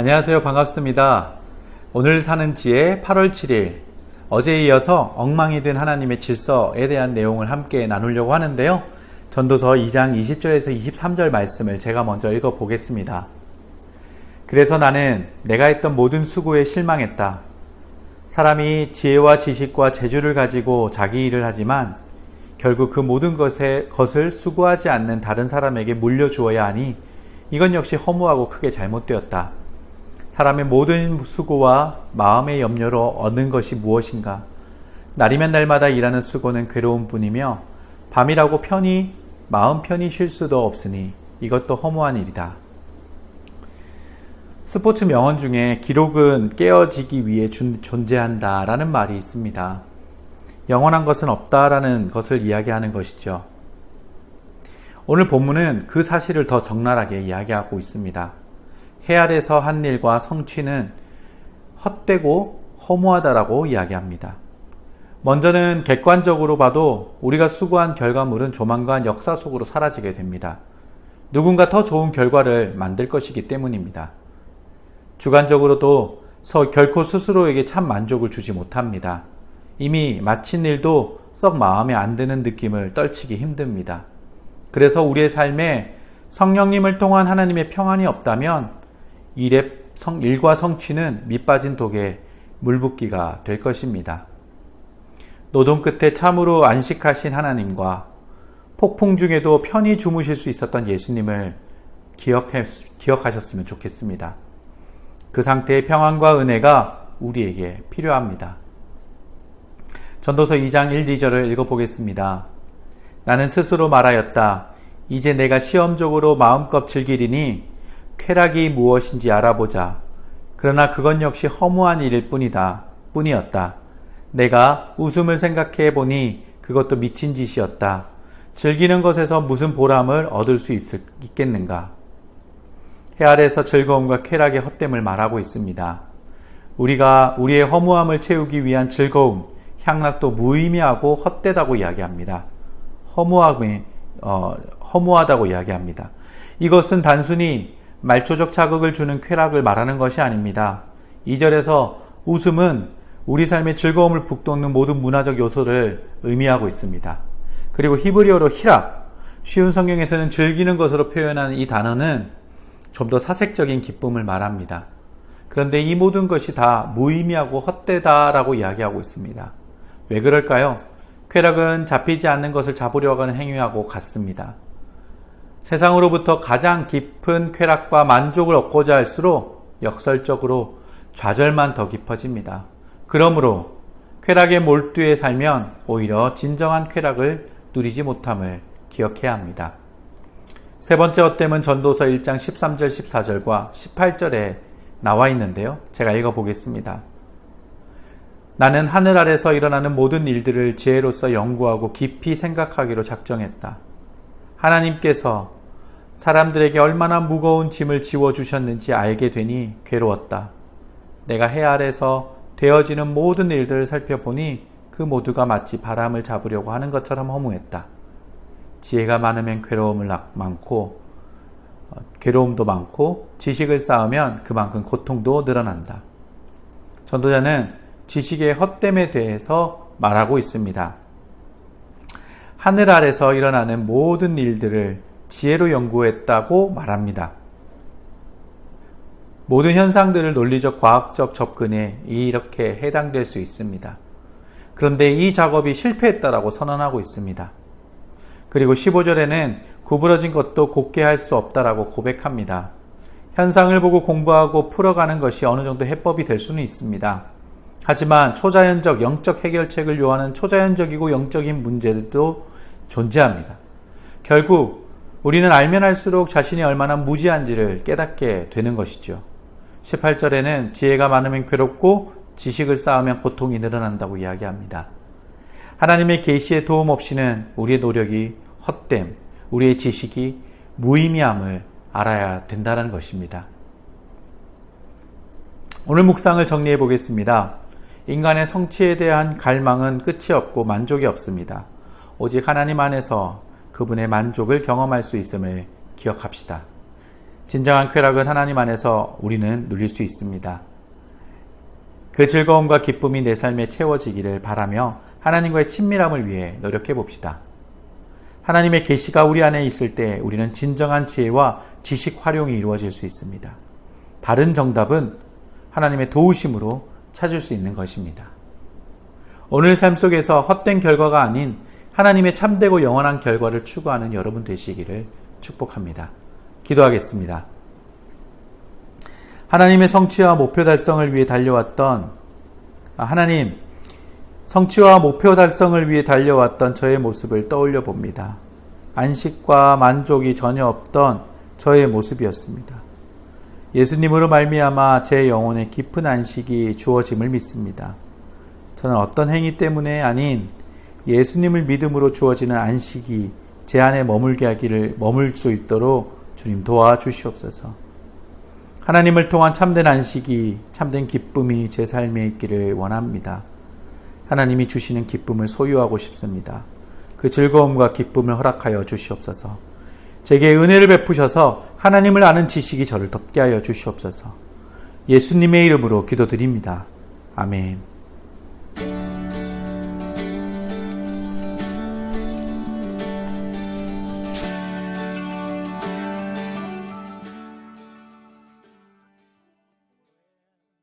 안녕하세요. 반갑습니다. 오늘 사는 지혜 8월 7일. 어제에 이어서 엉망이 된 하나님의 질서에 대한 내용을 함께 나누려고 하는데요. 전도서 2장 20절에서 23절 말씀을 제가 먼저 읽어 보겠습니다. 그래서 나는 내가 했던 모든 수고에 실망했다. 사람이 지혜와 지식과 재주를 가지고 자기 일을 하지만 결국 그 모든 것에, 것을 수고하지 않는 다른 사람에게 물려주어야 하니 이건 역시 허무하고 크게 잘못되었다. 사람의 모든 수고와 마음의 염려로 얻는 것이 무엇인가? 날이면 날마다 일하는 수고는 괴로운 뿐이며 밤이라고 편히 마음 편히 쉴 수도 없으니 이것도 허무한 일이다. 스포츠 명언 중에 기록은 깨어지기 위해 존재한다 라는 말이 있습니다. 영원한 것은 없다라는 것을 이야기하는 것이죠. 오늘 본문은 그 사실을 더 적나라하게 이야기하고 있습니다. 해 아래서 한 일과 성취는 헛되고 허무하다라고 이야기합니다. 먼저는 객관적으로 봐도 우리가 수고한 결과물은 조만간 역사 속으로 사라지게 됩니다. 누군가 더 좋은 결과를 만들 것이기 때문입니다. 주관적으로도 서 결코 스스로에게 참 만족을 주지 못합니다. 이미 마친 일도 썩 마음에 안 드는 느낌을 떨치기 힘듭니다. 그래서 우리의 삶에 성령님을 통한 하나님의 평안이 없다면 일의 성, 일과 성취는 밑빠진 독에 물붓기가 될 것입니다. 노동 끝에 참으로 안식하신 하나님과 폭풍 중에도 편히 주무실 수 있었던 예수님을 기억해, 기억하셨으면 좋겠습니다. 그 상태의 평안과 은혜가 우리에게 필요합니다. 전도서 2장 1, 2절을 읽어보겠습니다. 나는 스스로 말하였다. 이제 내가 시험적으로 마음껏 즐기리니 쾌락이 무엇인지 알아보자. 그러나 그건 역시 허무한 일일 뿐이다. 뿐이었다. 내가 웃음을 생각해 보니 그것도 미친 짓이었다. 즐기는 것에서 무슨 보람을 얻을 수 있, 있겠는가? 해 아래서 즐거움과 쾌락의 헛됨을 말하고 있습니다. 우리가 우리의 허무함을 채우기 위한 즐거움, 향락도 무의미하고 헛되다고 이야기합니다. 허무함이 어, 허무하다고 이야기합니다. 이것은 단순히 말초적 자극을 주는 쾌락을 말하는 것이 아닙니다. 2절에서 웃음은 우리 삶의 즐거움을 북돋는 모든 문화적 요소를 의미하고 있습니다. 그리고 히브리어로 히락, 쉬운 성경에서는 즐기는 것으로 표현하는 이 단어는 좀 더 사색적인 기쁨을 말합니다. 그런데 이 모든 것이 다 무의미하고 헛되다라고 이야기하고 있습니다. 왜 그럴까요? 쾌락은 잡히지 않는 것을 잡으려고 하는 행위하고 같습니다. 세상으로부터 가장 깊은 쾌락과 만족을 얻고자 할수록 역설적으로 좌절만 더 깊어집니다. 그러므로 쾌락에 몰두해 살면 오히려 진정한 쾌락을 누리지 못함을 기억해야 합니다. 세 번째 헛됨은 전도서 1장 13절 14절과 18절에 나와 있는데요. 제가 읽어 보겠습니다. 나는 하늘 아래서 일어나는 모든 일들을 지혜로서 연구하고 깊이 생각하기로 작정했다. 하나님께서 사람들에게 얼마나 무거운 짐을 지워주셨는지 알게 되니 괴로웠다. 내가 해 아래서 되어지는 모든 일들을 살펴보니 그 모두가 마치 바람을 잡으려고 하는 것처럼 허무했다. 지혜가 많으면 괴로움을 많고, 어, 괴로움도 많고, 지식을 쌓으면 그만큼 고통도 늘어난다. 전도자는 지식의 헛됨에 대해서 말하고 있습니다. 하늘 아래서 일어나는 모든 일들을 지혜로 연구했다고 말합니다. 모든 현상들을 논리적 과학적 접근에 이렇게 해당될 수 있습니다. 그런데 이 작업이 실패했다라고 선언하고 있습니다. 그리고 15절에는 구부러진 것도 곱게 할 수 없다라고 고백합니다. 현상을 보고 공부하고 풀어가는 것이 어느 정도 해법이 될 수는 있습니다. 하지만 초자연적 영적 해결책을 요하는 초자연적이고 영적인 문제도 존재합니다. 결국 우리는 알면 할수록 자신이 얼마나 무지한지를 깨닫게 되는 것이죠. 18절에는 지혜가 많으면 괴롭고 지식을 쌓으면 고통이 늘어난다고 이야기합니다. 하나님의 계시의 도움 없이는 우리의 노력이 헛됨, 우리의 지식이 무의미함을 알아야 된다는 것입니다. 오늘 묵상을 정리해 보겠습니다. 인간의 성취에 대한 갈망은 끝이 없고 만족이 없습니다. 오직 하나님 안에서 그분의 만족을 경험할 수 있음을 기억합시다. 진정한 쾌락은 하나님 안에서 우리는 누릴 수 있습니다. 그 즐거움과 기쁨이 내 삶에 채워지기를 바라며 하나님과의 친밀함을 위해 노력해 봅시다. 하나님의 계시가 우리 안에 있을 때 우리는 진정한 지혜와 지식 활용이 이루어질 수 있습니다. 바른 정답은 하나님의 도우심으로 찾을 수 있는 것입니다. 오늘 삶 속에서 헛된 결과가 아닌 하나님의 참되고 영원한 결과를 추구하는 여러분 되시기를 축복합니다. 기도하겠습니다. 하나님의 성취와 목표 달성을 위해 달려왔던 아, 하나님 성취와 목표 달성을 위해 달려왔던 저의 모습을 떠올려 봅니다. 안식과 만족이 전혀 없던 저의 모습이었습니다. 예수님으로 말미암아 제 영혼에 깊은 안식이 주어짐을 믿습니다. 저는 어떤 행위 때문에 아닌 예수님을 믿음으로 주어지는 안식이 제 안에 머물게 하기를 머물 수 있도록 주님 도와주시옵소서. 하나님을 통한 참된 안식이 참된 기쁨이 제 삶에 있기를 원합니다. 하나님이 주시는 기쁨을 소유하고 싶습니다. 그 즐거움과 기쁨을 허락하여 주시옵소서. 제게 은혜를 베푸셔서 하나님을 아는 지식이 저를 덮게 하여 주시옵소서. 예수님의 이름으로 기도드립니다. 아멘.